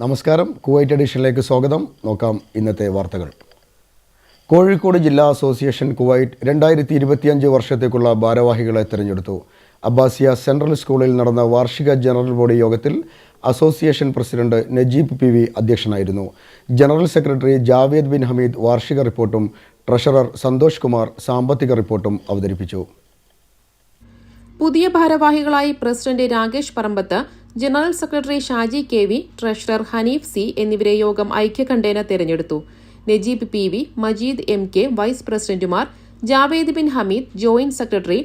നമസ്കാരം. കുവൈറ്റ് എഡിഷനിലേക്ക് സ്വാഗതം. നോക്കാം ഇന്നത്തെ വാർത്തകൾ. കോഴിക്കോട് ജില്ലാ അസോസിയേഷൻ കുവൈറ്റ് രണ്ടായിരത്തി ഇരുപത്തിയഞ്ച് വർഷത്തേക്കുള്ള ഭാരവാഹികളെ തിരഞ്ഞെടുത്തു. അബ്ബാസിയ സെൻട്രൽ സ്കൂളിൽ നടന്ന വാർഷിക ജനറൽ ബോഡി യോഗത്തിൽ association president Najeeb P V അധ്യക്ഷനായിരുന്നു. General secretary Javed bin Hameed വാർഷിക റിപ്പോർട്ടും ട്രഷറർ സന്തോഷ് കുമാർ സാമ്പത്തിക റിപ്പോർട്ടും അവതരിപ്പിച്ചു. പുതിയ ഭാരവാഹികളായി president Rakesh Parambath general secretary Shaji K V treasurer Hanif C എന്നിവരെ യോഗം ഐക്യകണ്ഠേന തെരഞ്ഞെടുത്തു. Najeeb P V Majeed M K vice പ്രസിഡന്റുമാർ Javed bin Hameed joint secretary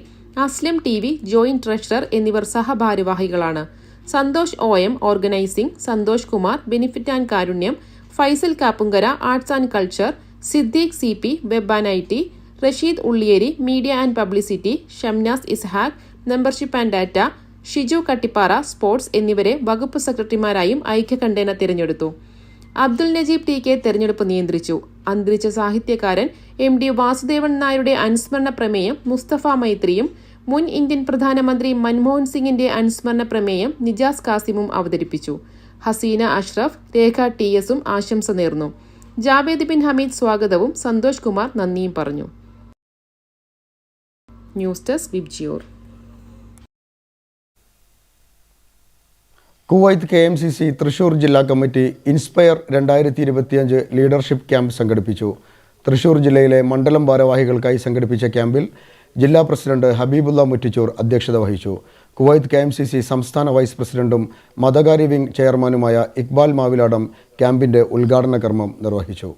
Aslam T V joint treasurer എന്നിവർ സഹഭാരവാഹികളാണ്. Santhosh O M organising Santhosh Kumar benefit and കാരുണ്യം Faisal Kappungara arts and culture Siddique C P web and I T Rasheed Ulliyeri media and publicity Shamnas Ishaq membership and data Shiju Kattippara sports എന്നിവരെ വകുപ്പ് സെക്രട്ടറിമാരായും ഐക്യകണ്ഠേന തിരഞ്ഞെടുത്തു. Abdul Najeeb T K തെരഞ്ഞെടുപ്പ് നിയന്ത്രിച്ചു. അന്തരിച്ച സാഹിത്യകാരൻ M D Vasudevan നായരുടെ അനുസ്മരണ പ്രമേയം മുസ്തഫ മൈത്രിയും മുൻ ഇന്ത്യൻ പ്രധാനമന്ത്രി മൻമോഹൻ സിംഗിന്റെ അനുസ്മരണ പ്രമേയം നിജാസ് കാസിമും അവതരിപ്പിച്ചു. ഹസീന അഷ്റഫ് രേഖ ടി എസും ആശംസ നേർന്നു. ജാവേദ് ബിൻ ഹമീദ് സ്വാഗതവും സന്തോഷ് കുമാർ നന്ദിയും പറഞ്ഞു. News desk Vibgyor. Kuwait K M C C Thrissur ജില്ലാ കമ്മിറ്റി ഇൻസ്പയർ രണ്ടായിരത്തി ഇരുപത്തിയഞ്ച് ലീഡർഷിപ്പ് ക്യാമ്പ് സംഘടിപ്പിച്ചു. തൃശൂർ ജില്ലയിലെ മണ്ഡലം ഭാരവാഹികൾക്കായി സംഘടിപ്പിച്ച ക്യാമ്പിൽ ജില്ലാ പ്രസിഡന്റ് ഹബീബുള്ള മുറ്റിച്ചൂർ അധ്യക്ഷത വഹിച്ചു. Kuwait K M C C സംസ്ഥാന വൈസ് പ്രസിഡന്റും മതകാര്യ വിംഗ് ചെയർമാനുമായ ഇക്ബാൽ മാവിലാടം ക്യാമ്പിന്റെ ഉദ്ഘാടന കർമ്മം നിർവഹിച്ചു.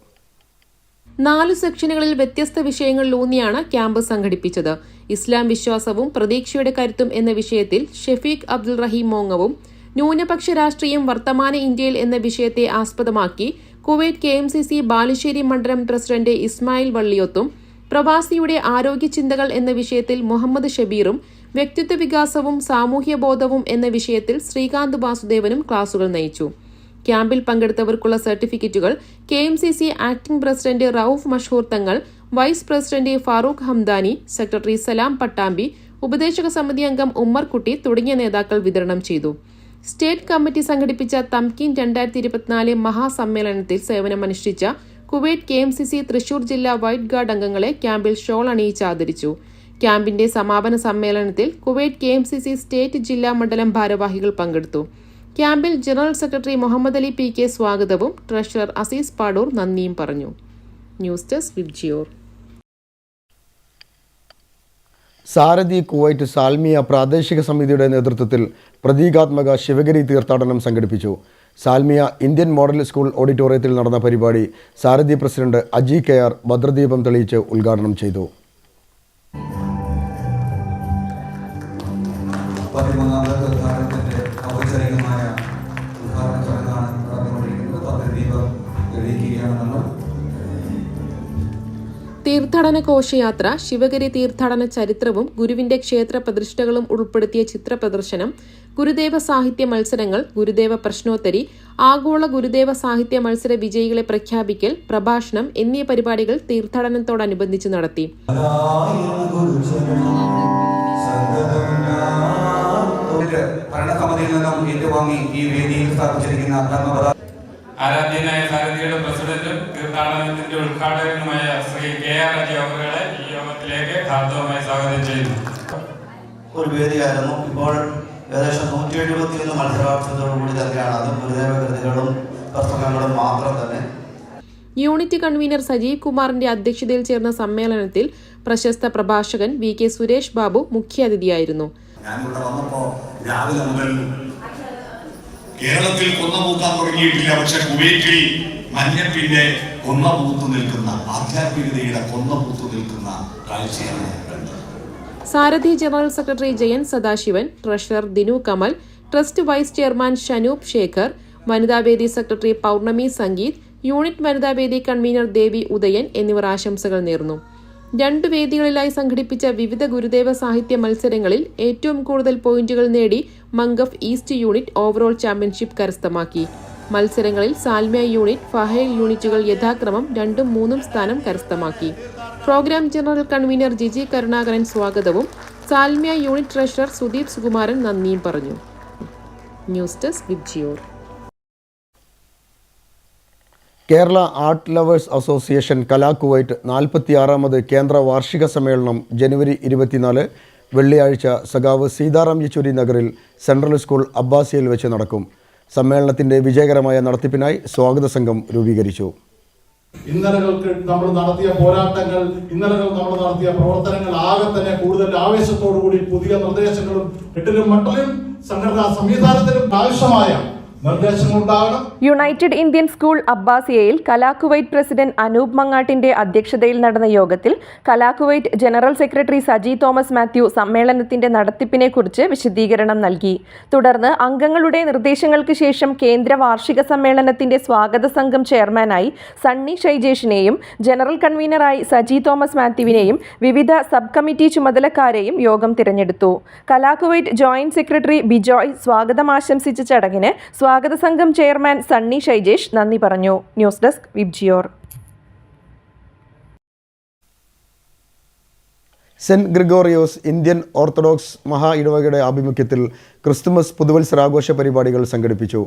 നാല് സെക്ഷനുകളിൽ വ്യത്യസ്ത വിഷയങ്ങളിലൂന്നിയാണ് ക്യാമ്പ് സംഘടിപ്പിച്ചത്. ഇസ്ലാം വിശ്വാസവും പ്രതീക്ഷയുടെ കരുത്തും എന്ന വിഷയത്തിൽ ഷെഫീഖ് അബ്ദുൾ റഹീം മോങ്ങവും ന്യൂനപക്ഷ രാഷ്ട്രീയം വർത്തമാന ഇന്ത്യയിൽ എന്ന വിഷയത്തെ ആസ്പദമാക്കി Kuwait K M C C Balussery മണ്ഡലം പ്രസിഡന്റ് ഇസ്മായിൽ വള്ളിയൊത്തും പ്രവാസിയുടെ ആരോഗ്യ ചിന്തകൾ എന്ന വിഷയത്തിൽ മുഹമ്മദ് ഷബീറും വ്യക്തിത്വ വികാസവും സാമൂഹ്യ ബോധവും എന്ന വിഷയത്തിൽ ശ്രീകാന്ത് വാസുദേവനും ക്ലാസുകൾ നയിച്ചു. ക്യാമ്പിൽ പങ്കെടുത്തവർക്കുള്ള സർട്ടിഫിക്കറ്റുകൾ K M C C acting president Rauf Mashoor Thangal vice president Farooq Hamdani secretary Salam Pattambi ഉപദേശക സമിതി അംഗം ഉമ്മർകുട്ടി തുടങ്ങിയ നേതാക്കൾ വിതരണം ചെയ്തു. സ്റ്റേറ്റ് കമ്മിറ്റി സംഘടിപ്പിച്ച തംകീൻ രണ്ടായിരത്തി ഇരുപത്തിനാല് മഹാസമ്മേളനത്തിൽ സേവനമനുഷ്ഠിച്ച Kuwait K M C C Thrissur ജില്ലാ വൈറ്റ് ഗാർഡ് അംഗങ്ങളെ ക്യാമ്പിൽ ഷോൾ അണിയിച്ച് ആദരിച്ചു. ക്യാമ്പിന്റെ സമാപന സമ്മേളനത്തിൽ Kuwait K M C C state ജില്ലാ മണ്ഡലം ഭാരവാഹികൾ പങ്കെടുത്തു. ക്യാമ്പിൽ general secretary Muhammad Ali P K സ്വാഗതവും ട്രഷറർ അസീസ് പാടൂർ നന്ദിയും പറഞ്ഞു. News desk Vibgyor. Sarathi Kuwait Salmiya പ്രാദേശിക സമിതിയുടെ നേതൃത്വത്തിൽ പ്രതീകാത്മക ശിവഗിരി തീർത്ഥാടനം സംഘടിപ്പിച്ചു. സാൽമിയ ഇന്ത്യൻ മോഡൽ സ്കൂൾ ഓഡിറ്റോറിയത്തിൽ നടന്ന പരിപാടി Sarathi president Aji K R ഭദ്രദീപം തെളിയിച്ച് ഉദ്ഘാടനം ചെയ്തു. തീർത്ഥാടന ഘോഷയാത്ര ശിവഗിരി തീർത്ഥാടന ചരിത്രവും ഗുരുവിന്റെ ക്ഷേത്ര പ്രതിഷ്ഠകളും ഉൾപ്പെടുത്തിയ ചിത്ര പ്രദർശനം ഗുരുദേവ സാഹിത്യ മത്സരങ്ങൾ ഗുരുദേവ പ്രശ്നോത്തരി ആഗോള ഗുരുദേവ സാഹിത്യ മത്സര വിജയികളെ പ്രഖ്യാപിക്കൽ പ്രഭാഷണം എന്നീ പരിപാടികൾ തീർത്ഥാടനത്തോടനുബന്ധിച്ച് നടത്തി. ആരാധ്യനായ സാരഥിയുടെ പ്രസിഡന്റും തീർത്ഥാടനത്തിന്റെ ഉദ്ഘാടകനുമായ ശ്രീ കെ ആർ അജി അവരുടെ ഈ യോഗത്തിലേക്ക് ഹാർദവമായി സ്വാഗതം ചെയ്യുന്നു. ഒരു വേദിയായിരുന്നു ഇപ്പോൾ ഏകദേശം നൂറ്റി എഴുപത്തി ഒന്ന് മത്സരാർത്ഥികളോടുകൂടി തന്നെയാണ് അതും ഗുരുദേവ കൃതികളും പ്രസംഗങ്ങളും മാത്രം തന്നെ. യൂണിറ്റ് കൺവീനർ സജീവ് കുമാറിന്റെ അധ്യക്ഷതയിൽ ചേർന്ന സമ്മേളനത്തിൽ പ്രശസ്ത പ്രഭാഷകൻ വി കെ സുരേഷ് ബാബു മുഖ്യാതിഥിയായിരുന്നു. ഞാനിവിടെ വന്നപ്പോ രാവിലെ മുതൽ കേരളത്തിൽ കുന്നമൂക്കാൻ തുടങ്ങിയിട്ടില്ല. പക്ഷെ കുവൈറ്റിൽ മഞ്ഞപ്പിന്റെ കൊന്നമൂത്ത് നിൽക്കുന്ന ആധ്യാത്മികതയുടെ കൊന്നമൂത്ത് നിൽക്കുന്ന കാഴ്ചയാണ് Sarathi general secretary Jayan Sadasivan treasurer Dinu Kamal trust vice chairman Shanoop Shekhar വനിതാവേദി സെക്രട്ടറി പൗർണമി സംഗീത് യൂണിറ്റ് വനിതാവേദി കൺവീനർ ദേവി ഉദയൻ എന്നിവർ ആശംസകൾ നേർന്നു. രണ്ട് വേദികളിലായി സംഘടിപ്പിച്ച വിവിധ ഗുരുദേവ സാഹിത്യ മത്സരങ്ങളിൽ ഏറ്റവും കൂടുതൽ പോയിന്റുകൾ നേടി Mangaf east unit overall championship കരസ്ഥമാക്കി. മത്സരങ്ങളിൽ സാൽമിയ യൂണിറ്റ് ഫഹേൽ യൂണിറ്റുകൾ യഥാക്രമം രണ്ടും മൂന്നും സ്ഥാനം കരസ്ഥമാക്കി. Programme general convener Giji Karunakaran സ്വാഗതവും Salmiya unit treasurer Sudeep Sukumaran നന്ദിയും പറഞ്ഞു. News desk Vibgyor. Kerala art lovers association Kala Kuwait നാൽപ്പത്തിയാറാമത് കേന്ദ്ര വാർഷിക സമ്മേളനം ജനുവരി ഇരുപത്തിനാല് വെള്ളിയാഴ്ച സഖാവ് സീതാറാം യെച്ചൂരി നഗറിൽ സെൻട്രൽ സ്കൂൾ അബ്ബാസിയയിൽ വെച്ച് നടക്കും. സമ്മേളനത്തിന്റെ വിജയകരമായ നടത്തിപ്പിനായി സ്വാഗത സംഘം രൂപീകരിച്ചു. ഇന്നലകൾക്ക് നമ്മൾ നടത്തിയ പോരാട്ടങ്ങൾ ഇന്നലകൾ നമ്മൾ നടത്തിയ പ്രവർത്തനങ്ങൾ ആകെ തന്നെ കൂടുതൽ ആവേശത്തോടു കൂടി പുതിയ നിർദ്ദേശങ്ങളും എട്ടിലും മട്ടിലും സംഘടനാ സംവിധാനത്തിലും ആവശ്യമായ യുണൈറ്റഡ് ഇന്ത്യൻ സ്കൂൾ അബ്ബാസിയയിൽ കലാകുവൈറ്റ് പ്രസിഡന്റ് അനൂപ് മങ്ങാട്ടിന്റെ അധ്യക്ഷതയിൽ നടന്ന യോഗത്തിൽ കലാകുവൈറ്റ് ജനറൽ സെക്രട്ടറി സജി തോമസ് മാത്യു സമ്മേളനത്തിന്റെ നടത്തിപ്പിനെക്കുറിച്ച് വിശദീകരണം നൽകി. തുടർന്ന് അംഗങ്ങളുടെ നിർദ്ദേശങ്ങൾക്ക് ശേഷം കേന്ദ്ര വാർഷിക സമ്മേളനത്തിന്റെ സ്വാഗത സംഘം ചെയർമാനായി സണ്ണി ഷൈജേഷിനെയും ജനറൽ കൺവീനറായി സജി തോമസ് മാത്യുവിനെയും വിവിധ സബ് കമ്മിറ്റി ചുമതലക്കാരെയും യോഗം തിരഞ്ഞെടുത്തു. കലാകുവൈറ്റ് ജോയിന്റ് സെക്രട്ടറി ബിജോയ് സ്വാഗതം ആശംസിച്ച ചടങ്ങിന് സ്വാഗത സംഘം ചെയർമാൻ സണ്ണി ഷൈജേഷ് നന്ദി പറഞ്ഞു. News desk Vibgyor saint Gregorios Indian orthodox മഹാ ഇടവകയുടെ ആഭിമുഖ്യത്തിൽ ക്രിസ്തുമസ് പുതുവത്സരാഘോഷ പരിപാടികൾ സംഘടിപ്പിച്ചു.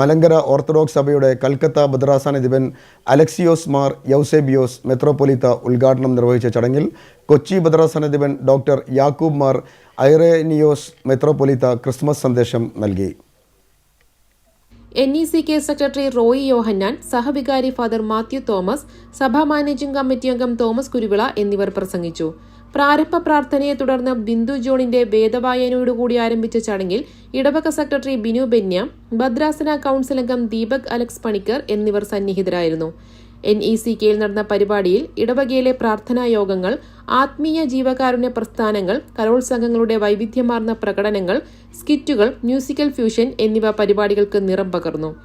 മലങ്കര ഓർത്തഡോക്സ് സഭയുടെ കൽക്കത്ത ഭദ്രാസനാധിപൻ അലക്സിയോസ് മാർ യൗസേബിയോസ് മെത്രോപൊലിത്ത ഉദ്ഘാടനം നിർവഹിച്ച ചടങ്ങിൽ കൊച്ചി ഭദ്രാസനാധിപൻ ഡോക്ടർ യാക്കൂബ് മാർ ഐറേനിയോസ് മെത്രോപൊലിത്ത ക്രിസ്മസ് സന്ദേശം നൽകി. N E C K secretary Roy Yohannan സഹവികാരി father Mathew Thomas സഭാ മാനേജിംഗ് കമ്മിറ്റി അംഗം തോമസ് കുരുവിള എന്നിവർ പ്രസംഗിച്ചു. പ്രാരംഭ പ്രാർത്ഥനയെ തുടർന്ന് ബിന്ദു ജോണിന്റെ വേദവായനയോടുകൂടി ആരംഭിച്ച ചടങ്ങിൽ ഇടവക സെക്രട്ടറി ബിനു ബെന്യ ഭദ്രാസന കൌൺസിൽ അംഗം ദീപക് അലക്സ് പണിക്കർ എന്നിവർ സന്നിഹിതരായിരുന്നു. എൻ ഇ സി കെയിൽ നടന്ന പരിപാടിയിൽ ഇടവകയിലെ പ്രാർത്ഥനാ യോഗങ്ങൾ ആത്മീയ ജീവകാരുണ്യ പ്രസ്ഥാനങ്ങൾ കലോത്സംഗങ്ങളുടെ വൈവിധ്യമാർന്ന പ്രകടനങ്ങൾ സ്കിറ്റുകൾ മ്യൂസിക്കൽ ഫ്യൂഷൻ എന്നിവ പരിപാടികൾക്ക് നിറം പകർന്നു.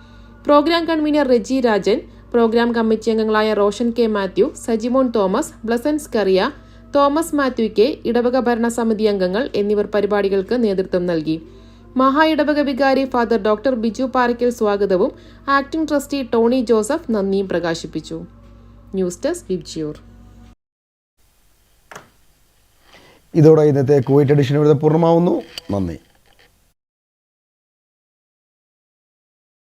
Programme convener Reji Rajan programme committee അംഗങ്ങളായ റോഷൻ കെ മാത്യു സജിമോൻ തോമസ് ബ്ലസൻസ് കറിയ തോമസ് മാത്യു കെ ഇടവക ഭരണസമിതി അംഗങ്ങൾ എന്നിവർ പരിപാടികൾക്ക് നേതൃത്വം നൽകി. മഹാ ഇടവക വികാരി ഫാദർ ഡോക്ടർ ബിജു പാറയ്ക്കൽ സ്വാഗതവും ആക്ടിംഗ് ട്രസ്റ്റി ടോണി ജോസഫ് നന്ദിയും പ്രകാശിപ്പിച്ചു. News desk Vibgyor. ഇതോടെ ഇന്നത്തെ കുവൈറ്റ് എഡിഷൻ ഇവിടെ പൂർണമാവുന്നു. നന്ദി.